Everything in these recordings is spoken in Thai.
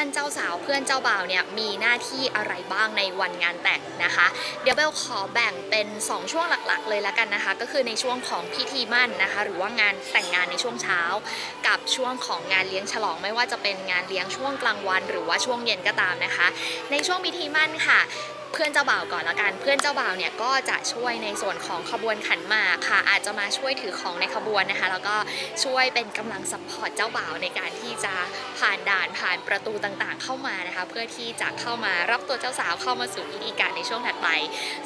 อนเจ้าสาวเพื่อนเจ้าบ่าวเนี่ยมีหน้าที่อะไรบ้างในวันงานแต่งนะคะ เดี๋ยวเบลขอแบ่งเป็น 2 ช่วงหลักๆ เลยละกันนะคะ ก็คือในช่วงของพิธีมั่นนะคะ หรือว่างานแต่งงานในช่วงเช้า กับช่วงของงานเลี้ยงฉลองไม่ว่าจะเป็นงานเลี้ยงช่วงกลางวัน หรือว่าช่วงเย็นก็ตามนะคะ ในช่วงพิธีมั่นค่ะเพื่อนเจ้าบ่าวก่อนละกัน เพื่อนเจ้าบ่าวเนี่ยก็จะช่วยในส่วนของขบวนขันหมากค่ะ อาจจะมาช่วยถือของในขบวนนะคะ แล้วก็ช่วยเป็นกำลังซัพพอร์ตเจ้าบ่าวในการที่จะ ผ่านด่านผ่านประตูต่างๆ เข้ามานะคะ เพื่อที่จะเข้ามารับตัวเจ้าสาวเข้ามาสู่พิธีการในช่วงถัดไป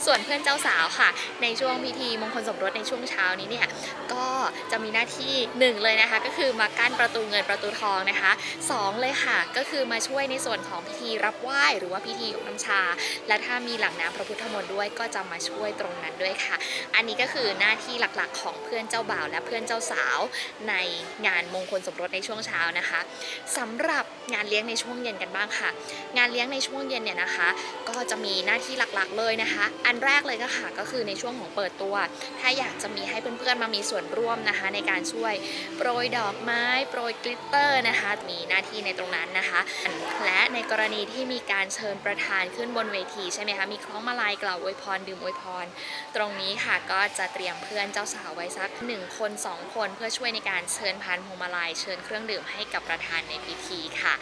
ส่วนเพื่อนเจ้าสาวค่ะ ในช่วงพิธีมงคลสมรสในช่วงเช้านี้เนี่ยก็จะมีหน้าที่หนึ่งเลยนะคะ ก็คือมากั้นประตูเงินประตูทองนะคะสองเลยค่ะ ก็คือมาช่วยในส่วนของพิธีรับไหว้หรือว่าพิธียกน้ำชา และถ้ามีหลังน้ำพระพุทธมนต์ด้วยก็จะมาช่วยตรงนั้นด้วยค่ะ อันนี้ก็คือหน้าที่หลักๆ ของเพื่อนเจ้าบ่าวและเพื่อนเจ้าสาว ในงานมงคลสมรสในช่วงเช้านะคะสำหรับงานเลี้ยงในช่วงเย็นกันบ้างค่ะ งานเลี้ยงในช่วงเย็นเนี่ยนะคะ ก็จะมีหน้าที่หลักๆเลยนะคะ อันแรกเลยก็ค่ะก็คือในช่วงของเปิดตัว ถ้าอยากจะมีให้เพื่อนๆมามีส่วนร่วมนะคะ ในการช่วยโปรยดอกไม้ โปรยกลิตเตอร์นะคะ มีหน้าที่ในตรงนั้นนะคะ และในกรณีที่มีการเชิญประธานขึ้นบนเวทีใช่ไหมคะมีคล้องมาลายกล่าวอวยพรดื่มอวยพร ตรงนี้ค่ะก็จะเตรียมเพื่อนเจ้าสาวไว้สัก1คน 2 คนเพื่อช่วยในการเชิญพานพวงมาลัยเชิญเครื่องดื่มให้กับประธานในพิธีค่ะ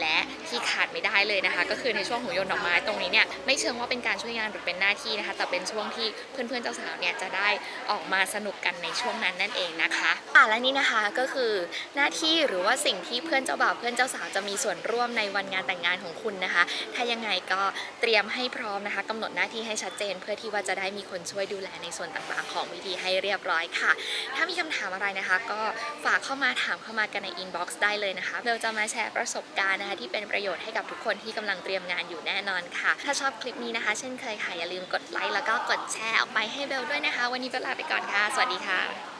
และที่ขาดไม่ได้เลยนะคะ ก็คือในช่วงหูโยนดอกไม้ตรงนี้เนี่ยไม่เชิงว่าเป็นการช่วยงานหรือเป็นหน้าที่นะคะ แต่เป็นช่วงที่เพื่อนๆเจ้าสาวเนี่ยจะได้ออกมาสนุกกันในช่วงนั้นนั่นเองนะคะอะและนี่นะคะก็คือหน้าที่หรือว่าสิ่งที่เพื่อนเจ้าบ่าวเพื่อนเจ้าสาวจะมีส่วนร่วมในวันงานแต่งงานของคุณนะคะ ถ้ายังไงก็เตรียมให้พร้อมนะคะกำหนดหน้าที่ให้ชัดเจน เพื่อที่ว่าจะได้มีคนช่วยดูแลในส่วนต่างๆ ของพิธีให้เรียบร้อยค่ะ ถ้ามีคำถามอะไรนะคะ ก็ฝากเข้ามาถามเข้ามากันในอินบ็อกซ์ได้เลยนะคะเบลจะมาแชร์ประสบการณ์นะคะที่เป็นประโยชน์ให้กับทุกคนที่กำลังเตรียมงานอยู่แน่นอนค่ะ ถ้าชอบคลิปนี้นะคะ เช่นเคยค่ะอย่าลืมกดไลค์แล้วก็กดแชร์ออกไปให้เบลด้วยนะคะ วันนี้เบลลาไปก่อนค่ะ สวัสดีค่ะ